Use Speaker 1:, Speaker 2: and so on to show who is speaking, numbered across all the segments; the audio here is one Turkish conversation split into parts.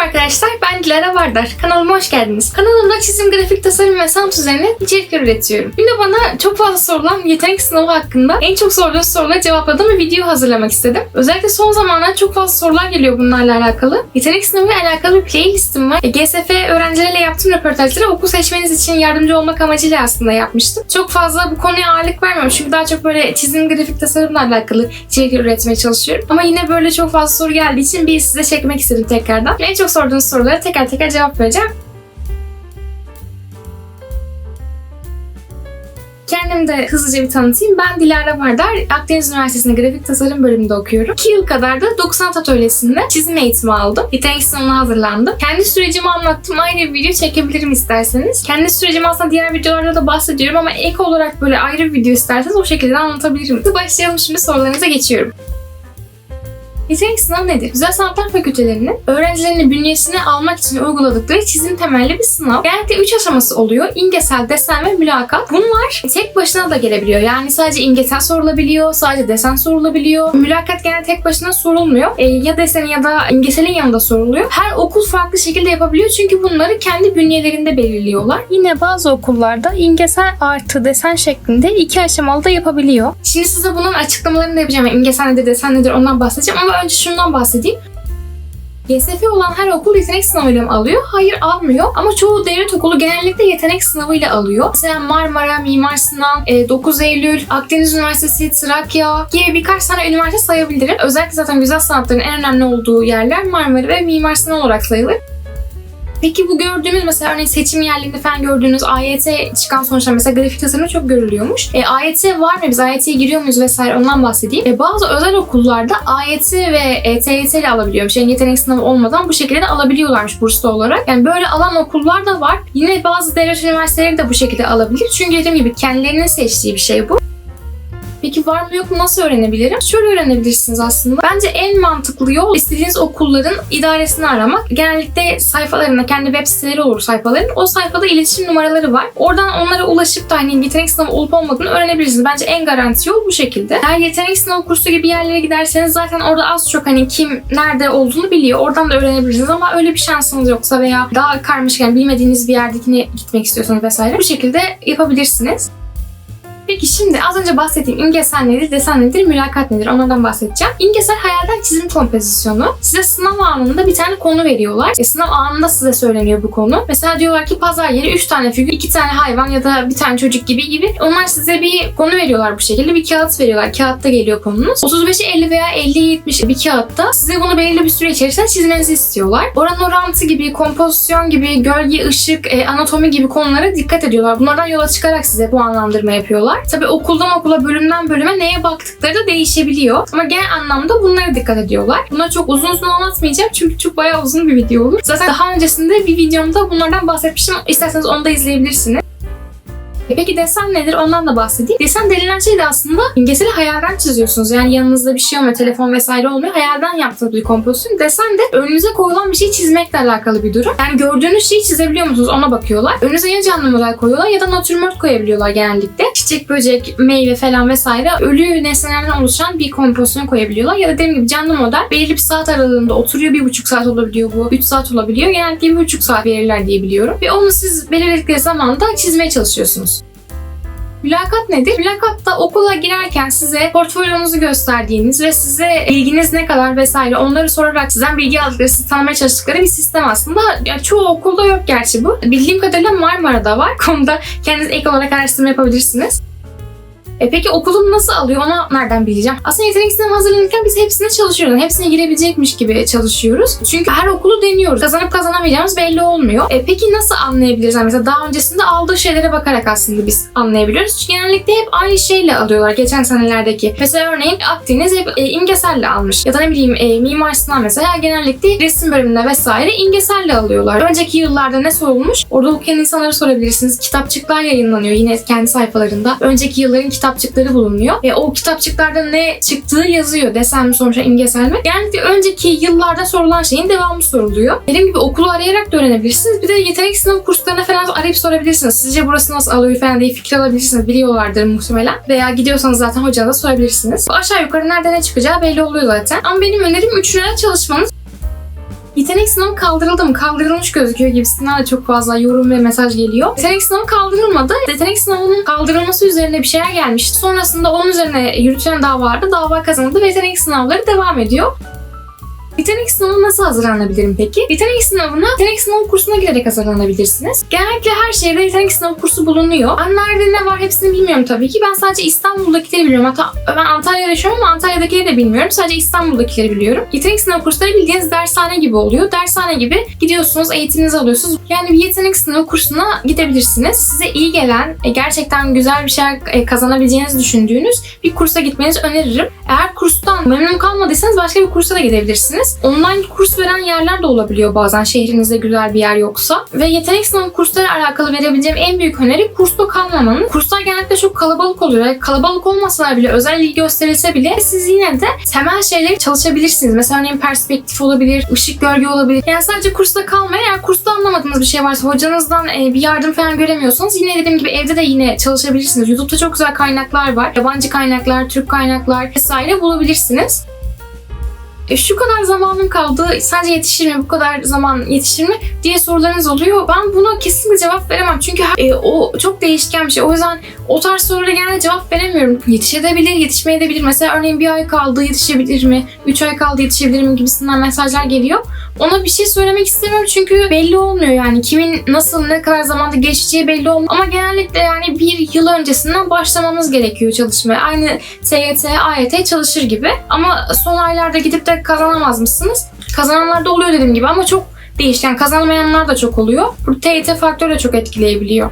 Speaker 1: arkadaşlar, ben Dilara Vardar. Kanalıma hoş geldiniz. Kanalımda çizim, grafik tasarım ve sanat üzerine içerikler üretiyorum. Yine bana çok fazla sorulan yetenek sınavı hakkında en çok sorduğunuz soruları cevapladığım bir video hazırlamak istedim. Özellikle son zamanlarda çok fazla sorular geliyor bunlarla alakalı. Yetenek sınavı ile alakalı bir playlistim var. E, GSF öğrencileriyle yaptığım röportajları okul seçmeniz için yardımcı olmak amacıyla aslında yapmıştım. Çok fazla bu konuya ağırlık vermiyorum çünkü daha çok böyle çizim, grafik tasarımla alakalı içerikler üretmeye çalışıyorum. Ama yine böyle çok fazla soru geldiği için bir size çekmek istedim tekrardan. En çok sorduğunuz sorulara teker teker cevap vereceğim. Kendimi de hızlıca bir tanıtayım. Ben Dilara Vardar. Akdeniz Üniversitesi'nde grafik tasarım bölümünde okuyorum. 2 yıl kadar da 90 Atölyesi'nde çizim eğitimi aldım. Yetenek sınavına hazırlandım. Kendi sürecimi anlattım. Ayrı bir video çekebilirim isterseniz. Kendi sürecimi aslında diğer videolarda da bahsediyorum ama ek olarak böyle ayrı bir video isterseniz o şekilde anlatabilirim. Başlayalım şimdi sorularınıza geçiyorum. Yetenek sınavı nedir? Güzel Sanatlar Fakültelerinin öğrencilerini bünyesine almak için uyguladıkları çizim temelli bir sınav. Genellikle 3 aşaması oluyor. İmgesel, desen ve mülakat. Bunlar tek başına da gelebiliyor. Yani sadece imgesel sorulabiliyor, sadece desen sorulabiliyor. Mülakat genelde tek başına sorulmuyor. E, ya desen ya da imgeselin yanında soruluyor. Her okul farklı şekilde yapabiliyor çünkü bunları kendi bünyelerinde belirliyorlar. Yine bazı okullarda imgesel artı desen şeklinde iki aşamalı da yapabiliyor. Şimdi size bunun açıklamalarını da yapacağım. Yani nedir, desen nedir ondan bahsedeceğim ama önce şundan bahsedeyim. GSF olan her okul yetenek sınavıyla mı alıyor? Hayır almıyor ama çoğu devlet okulu genellikle yetenek sınavıyla alıyor. Mesela Marmara, Mimar Sinan, e, 9 Eylül, Akdeniz Üniversitesi, Trakya gibi birkaç tane üniversite sayabilirim. Özellikle zaten güzel sanatların en önemli olduğu yerler Marmara ve Mimar Sinan olarak sayılır. Peki bu gördüğümüz mesela örneğin seçim yerlerinde falan gördüğünüz AYT çıkan sonuçlar mesela grafik tasarımda çok görülüyormuş. E, AYT var mı? Biz AYT'ye giriyor muyuz vesaire ondan bahsedeyim. E, bazı özel okullarda AYT ve e, TYT ile alabiliyormuş. Yani yetenek sınavı olmadan bu şekilde de alabiliyorlarmış burslu olarak. Yani böyle alan okullar da var. Yine bazı devlet üniversiteleri de bu şekilde alabilir. Çünkü dediğim gibi kendilerinin seçtiği bir şey bu. Peki var mı yok mu nasıl öğrenebilirim? Şöyle öğrenebilirsiniz aslında. Bence en mantıklı yol istediğiniz okulların idaresini aramak. Genellikle sayfalarında kendi web siteleri olur sayfaların. O sayfada iletişim numaraları var. Oradan onlara ulaşıp da hani yetenek sınavı olup olmadığını öğrenebilirsiniz. Bence en garanti yol bu şekilde. Eğer yetenek sınavı kursu gibi yerlere giderseniz zaten orada az çok hani kim nerede olduğunu biliyor. Oradan da öğrenebilirsiniz ama öyle bir şansınız yoksa veya daha karmaşık bilmediğiniz bir yerdekine gitmek istiyorsanız vesaire bu şekilde yapabilirsiniz. Peki şimdi az önce bahsettiğim imgesel nedir, desen nedir, mülakat nedir onlardan bahsedeceğim. İmgesel hayalden çizim kompozisyonu. Size sınav anında bir tane konu veriyorlar. E, sınav anında size söyleniyor bu konu. Mesela diyorlar ki pazar yeri 3 tane figür, 2 tane hayvan ya da bir tane çocuk gibi gibi. Onlar size bir konu veriyorlar bu şekilde. Bir kağıt veriyorlar. Kağıtta geliyor konunuz. 35'e 50 veya 50'ye 70 bir kağıtta size bunu belirli bir süre içerisinde çizmenizi istiyorlar. Oran orantı gibi, kompozisyon gibi, gölge, ışık, e, anatomi gibi konulara dikkat ediyorlar. Bunlardan yola çıkarak size bu anlandırma yapıyorlar. Tabi okuldan okula, bölümden bölüme neye baktıkları da değişebiliyor. Ama genel anlamda bunlara dikkat ediyorlar. Bunları çok uzun uzun anlatmayacağım çünkü çok bayağı uzun bir video olur. Zaten daha öncesinde bir videomda bunlardan bahsetmiştim. İsterseniz onu da izleyebilirsiniz. E peki desen nedir? Ondan da bahsedeyim. Desen denilen şey de aslında imgeseli hayalden çiziyorsunuz. Yani yanınızda bir şey olmuyor, telefon vesaire olmuyor. Hayalden yaptığınız bir kompozisyon. Desen de önünüze koyulan bir şey çizmekle alakalı bir durum. Yani gördüğünüz şeyi çizebiliyor musunuz? Ona bakıyorlar. Önünüze ya canlı model koyuyorlar ya da natürmort koyabiliyorlar genellikle. Çiçek, böcek, meyve falan vesaire ölü nesnelerden oluşan bir kompozisyon koyabiliyorlar. Ya da dediğim gibi canlı model belirli bir saat aralığında oturuyor. Bir buçuk saat olabiliyor bu. Üç saat olabiliyor. Genellikle bir buçuk saat verirler diye biliyorum. Ve onu siz belirledikleri zamanda çizmeye çalışıyorsunuz. Mülakat nedir? Mülakatta okula girerken size portfolyonuzu gösterdiğiniz ve size bilginiz ne kadar vesaire onları sorarak sizden bilgi aldıkları, sizi tanımaya çalıştıkları bir sistem aslında. Yani çoğu okulda yok gerçi bu. Bildiğim kadarıyla Marmara'da var. Konuda kendiniz ek olarak araştırma yapabilirsiniz. E peki okulum nasıl alıyor onu nereden bileceğim? Aslında yetenek sınavı hazırlanırken biz hepsine çalışıyoruz. Hepsine girebilecekmiş gibi çalışıyoruz. Çünkü her okulu deniyoruz. Kazanıp kazanamayacağımız belli olmuyor. E peki nasıl anlayabiliriz? Yani mesela daha öncesinde aldığı şeylere bakarak aslında biz anlayabiliyoruz. Çünkü genellikle hep aynı şeyle alıyorlar geçen senelerdeki. Mesela örneğin Akdeniz hep e, imgeselle almış. Ya da ne bileyim e, Mimar Sinan mesela genellikle resim bölümünde vesaire imgeselle alıyorlar. Önceki yıllarda ne sorulmuş? Orada okuyan insanlara sorabilirsiniz. Kitapçıklar yayınlanıyor yine kendi sayfalarında. Önceki yılların kitap kitapçıkları bulunuyor. E, o kitapçıklarda ne çıktığı yazıyor. Desen mi sonuçta imgesel mi? Genellikle önceki yıllarda sorulan şeyin devamı soruluyor. Dediğim gibi okulu arayarak da öğrenebilirsiniz. Bir de yetenek sınavı kurslarına falan arayıp sorabilirsiniz. Sizce burası nasıl alıyor falan diye fikir alabilirsiniz. Biliyorlardır muhtemelen. Veya gidiyorsanız zaten hocanıza sorabilirsiniz. Bu aşağı yukarı nerede ne çıkacağı belli oluyor zaten. Ama benim önerim üçüne çalışmanız Yetenek sınavı kaldırıldı mı? Kaldırılmış gözüküyor gibisinden de çok fazla yorum ve mesaj geliyor. Yetenek sınavı kaldırılmadı. Yetenek sınavının kaldırılması üzerine bir şeyler gelmişti. Sonrasında onun üzerine yürütülen dava vardı. Dava kazanıldı ve yetenek sınavları devam ediyor. Yetenek sınavına nasıl hazırlanabilirim peki? Yetenek sınavına yetenek sınavı kursuna giderek hazırlanabilirsiniz. Genellikle her şehirde yetenek sınavı kursu bulunuyor. Ben nerede ne var hepsini bilmiyorum tabii ki. Ben sadece İstanbul'dakileri biliyorum. Hatta ben Antalya'da yaşıyorum ama Antalya'dakileri de bilmiyorum. Sadece İstanbul'dakileri biliyorum. Yetenek sınavı kursları bildiğiniz dershane gibi oluyor. Dershane gibi gidiyorsunuz, eğitiminizi alıyorsunuz. Yani bir yetenek sınavı kursuna gidebilirsiniz. Size iyi gelen, e, gerçekten güzel bir şey kazanabileceğinizi düşündüğünüz bir kursa gitmenizi öneririm. Eğer kurstan memnun kalmadıysanız başka bir kursa da gidebilirsiniz. Online kurs veren yerler de olabiliyor bazen şehrinizde güzel bir yer yoksa. Ve yetenek sınavı kursları alakalı verebileceğim en büyük öneri kursta kalmamanın. Kurslar genellikle çok kalabalık oluyor. Kalabalık olmasalar bile özel ilgi gösterilse bile siz yine de temel şeyleri çalışabilirsiniz. Mesela örneğin perspektif olabilir, ışık gölge olabilir. Yani sadece kursta kalmayın. Eğer kursta anlamadığınız bir şey varsa hocanızdan e, bir yardım falan göremiyorsanız yine dediğim gibi evde de yine çalışabilirsiniz. YouTube'da çok güzel kaynaklar var. Yabancı kaynaklar, Türk kaynaklar vesaire bulabilirsiniz. E, şu kadar zamanım kaldı, sence yetişir mi, bu kadar zaman yetişir mi diye sorularınız oluyor. Ben buna kesinlikle cevap veremem. Çünkü e, o çok değişken bir şey. O yüzden o tarz sorulara genelde cevap veremiyorum. Yetişebilir, yetişmeyebilir. Mesela örneğin bir ay kaldı yetişebilir mi, üç ay kaldı yetişebilir mi gibisinden mesajlar geliyor. Ona bir şey söylemek istemiyorum çünkü belli olmuyor yani. Kimin nasıl, ne kadar zamanda geçeceği belli olmuyor. Ama genellikle yani bir yıl öncesinden başlamamız gerekiyor çalışmaya. Aynı TYT, AYT çalışır gibi. Ama son aylarda gidip de kazanamaz mısınız? Kazananlar da oluyor dediğim gibi ama çok değişken. Kazanamayanlar da çok oluyor. Bu TYT faktörü de çok etkileyebiliyor.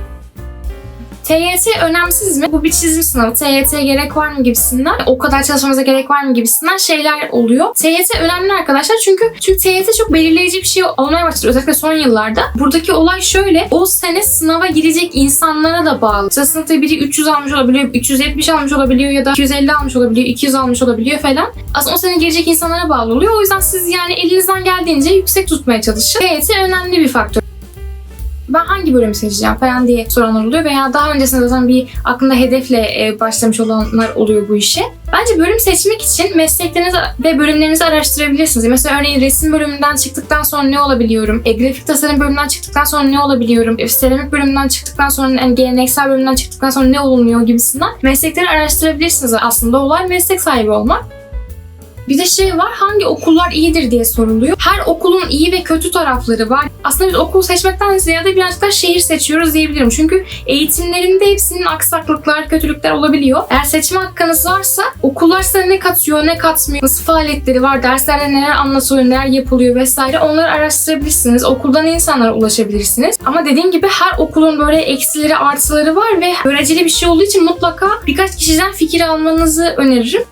Speaker 1: TYT önemsiz mi? Bu bir çizim sınavı. TYT gerek var mı gibisinden, o kadar çalışmamıza gerek var mı gibisinden şeyler oluyor. TYT önemli arkadaşlar çünkü çünkü TYT çok belirleyici bir şey olmaya başladı özellikle son yıllarda. Buradaki olay şöyle. O sene sınava girecek insanlara da bağlı. Mesela sınıfta biri 300 almış olabiliyor, 370 almış olabiliyor ya da 250 almış olabiliyor, 200 almış olabiliyor falan. Aslında o sene girecek insanlara bağlı oluyor. O yüzden siz yani elinizden geldiğince yüksek tutmaya çalışın. TYT önemli bir faktör ben hangi bölümü seçeceğim falan diye soranlar oluyor veya daha öncesinde zaten bir aklında hedefle e, başlamış olanlar oluyor bu işe. Bence bölüm seçmek için mesleklerinizi ve bölümlerinizi araştırabilirsiniz. Mesela örneğin resim bölümünden çıktıktan sonra ne olabiliyorum? E, grafik tasarım bölümünden çıktıktan sonra ne olabiliyorum? E, seramik bölümünden çıktıktan sonra yani geleneksel bölümünden çıktıktan sonra ne olunuyor gibisinden meslekleri araştırabilirsiniz. Aslında olay meslek sahibi olmak. Bir de şey var hangi okullar iyidir diye soruluyor. Her okulun iyi ve kötü tarafları var. Aslında biz okul seçmekten ziyade birazcık da şehir seçiyoruz diyebilirim. Çünkü eğitimlerinde hepsinin aksaklıklar, kötülükler olabiliyor. Eğer seçme hakkınız varsa okullar size ne katıyor, ne katmıyor, nasıl faaliyetleri var, derslerde neler anlatılıyor, neler yapılıyor vesaire onları araştırabilirsiniz. Okuldan insanlara ulaşabilirsiniz. Ama dediğim gibi her okulun böyle eksileri, artıları var ve göreceli bir şey olduğu için mutlaka birkaç kişiden fikir almanızı öneririm.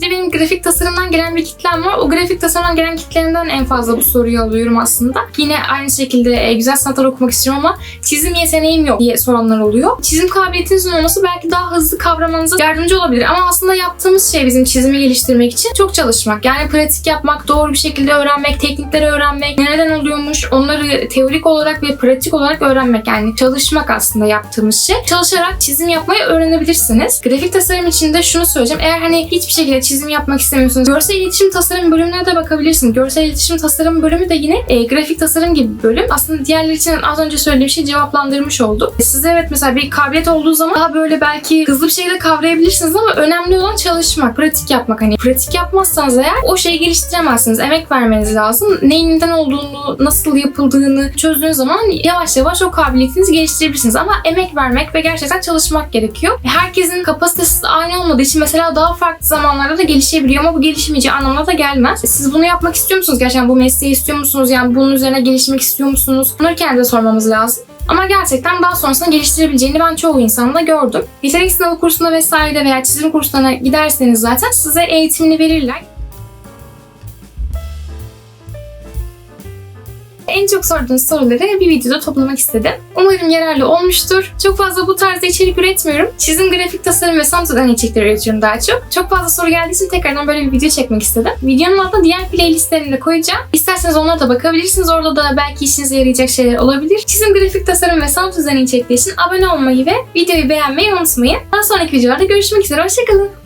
Speaker 1: Bir de benim grafik tasarımdan gelen bir kitlem var. O grafik tasarımdan gelen kitlemden en fazla bu soruyu alıyorum aslında. Yine aynı şekilde e, güzel sanatlar okumak istiyorum ama çizim yeteneğim yok diye soranlar oluyor. Çizim kabiliyetinizin olması belki daha hızlı kavramanıza yardımcı olabilir. Ama aslında yaptığımız şey bizim çizimi geliştirmek için çok çalışmak. Yani pratik yapmak, doğru bir şekilde öğrenmek, teknikleri öğrenmek, nereden oluyormuş onları teorik olarak ve pratik olarak öğrenmek. Yani çalışmak aslında yaptığımız şey. Çalışarak çizim yapmayı öğrenebilirsiniz. Grafik tasarım için de şunu söyleyeceğim. Eğer hani hiçbir şekilde çizim yapmak istemiyorsunuz. Görsel iletişim tasarım bölümüne de bakabilirsiniz. Görsel iletişim tasarım bölümü de yine e, grafik tasarım gibi bir bölüm. Aslında diğerleri için az önce söylediğim şeyi cevaplandırmış oldu. E, size evet mesela bir kabiliyet olduğu zaman daha böyle belki hızlı bir şekilde kavrayabilirsiniz ama önemli olan çalışmak, pratik yapmak. Hani pratik yapmazsanız eğer o şeyi geliştiremezsiniz. Emek vermeniz lazım. Neyin neden olduğunu, nasıl yapıldığını çözdüğünüz zaman yavaş yavaş o kabiliyetinizi geliştirebilirsiniz. Ama emek vermek ve gerçekten çalışmak gerekiyor. Herkesin kapasitesi aynı olmadığı için mesela daha farklı zamanlarda da gelişebiliyor ama bu gelişmeyeceği anlamına da gelmez. Siz bunu yapmak istiyor musunuz? Gerçekten bu mesleği istiyor musunuz? Yani bunun üzerine gelişmek istiyor musunuz? Bunları kendinize sormamız lazım. Ama gerçekten daha sonrasında geliştirebileceğini ben çoğu insanda gördüm. Yetenek sınavı kursuna vesaire veya çizim kursuna giderseniz zaten size eğitimini verirler. En çok sorduğunuz soruları bir videoda toplamak istedim. Umarım yararlı olmuştur. Çok fazla bu tarzda içerik üretmiyorum. Çizim, grafik tasarım ve sanatçıdan içerikler üretiyorum daha çok. Çok fazla soru geldiği için tekrardan böyle bir video çekmek istedim. Videonun altına diğer playlistlerini de koyacağım. İsterseniz onlara da bakabilirsiniz. Orada da belki işinize yarayacak şeyler olabilir. Çizim, grafik tasarım ve sanat üzerine içerikler için abone olmayı ve videoyu beğenmeyi unutmayın. Daha sonraki videolarda görüşmek üzere. Hoşçakalın.